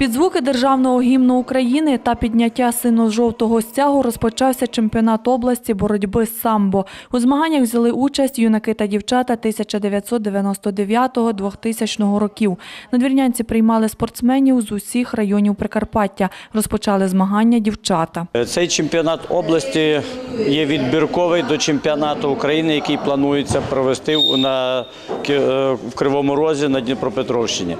Під звуки державного гімну України та підняття сино-жовтого стягу розпочався чемпіонат області боротьби з самбо. У змаганнях взяли участь юнаки та дівчата 1999-2000 років. Надвірнянці приймали спортсменів з усіх районів Прикарпаття. Розпочали змагання дівчата. Цей чемпіонат області є відбірковий до чемпіонату України, який планується провести на е, в Кривому Розі на Дніпропетровщині.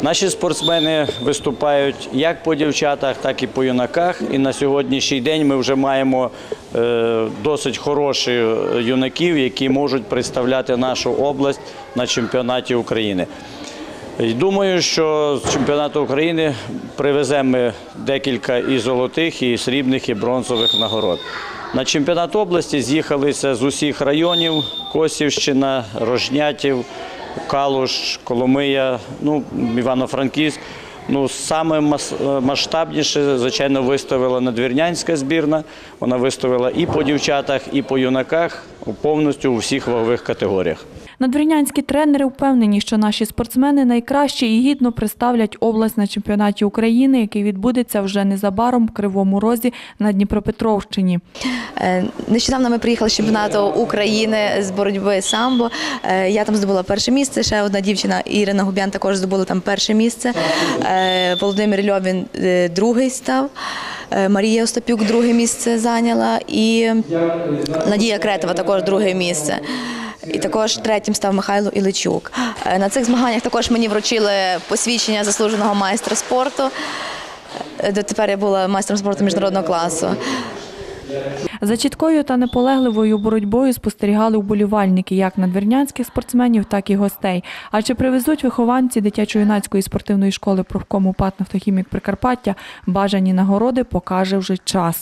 Наші спортсмени виступають як по дівчатах, так і по юнаках. І на сьогоднішній день ми вже маємо е, досить хороших юнаків, які можуть представляти нашу область на чемпіонаті України. Думаю, що з чемпіонату України привеземо декілька і золотих, і срібних, і бронзових нагород. На чемпіонат області з'їхалися з усіх районів: Косівщина, Рожнятів, Калуш, Коломия, ну, Івано-Франківськ. Ну, саме е, масштабніше, звичайно, виставила надвірнянська збірна. Вона виставила і по дівчатах, і по юнаках повністю у всіх вагових категоріях. Надвірнянські тренери впевнені, що наші спортсмени найкраще і гідно представлять область на чемпіонаті України, який відбудеться вже незабаром в Кривому Розі на Дніпропетровщині. Е, Нещодавно ми приїхали з чемпіонату України з боротьби самбо. Е, Я там здобула перше місце. Ще одна дівчина Ірина Губян також здобула там перше місце. Е, Володимир Льовін другий став. Марія Остапюк друге місце зайняла і Надія Кретова також друге місце. І також третім став Михайло Іличук. Е, На цих змаганнях також мені вручили посвідчення заслуженого майстра спорту. Е, Дотепер я була майстром спорту міжнародного класу. За чіткою та наполегливою боротьбою спостерігали вболівальники як надвірнянських спортсменів, так і гостей. А чи привезуть вихованці дитячо-юнацької спортивної школи профкому ПАТ «Нафтохімік Прикарпаття» бажані нагороди, покаже вже час.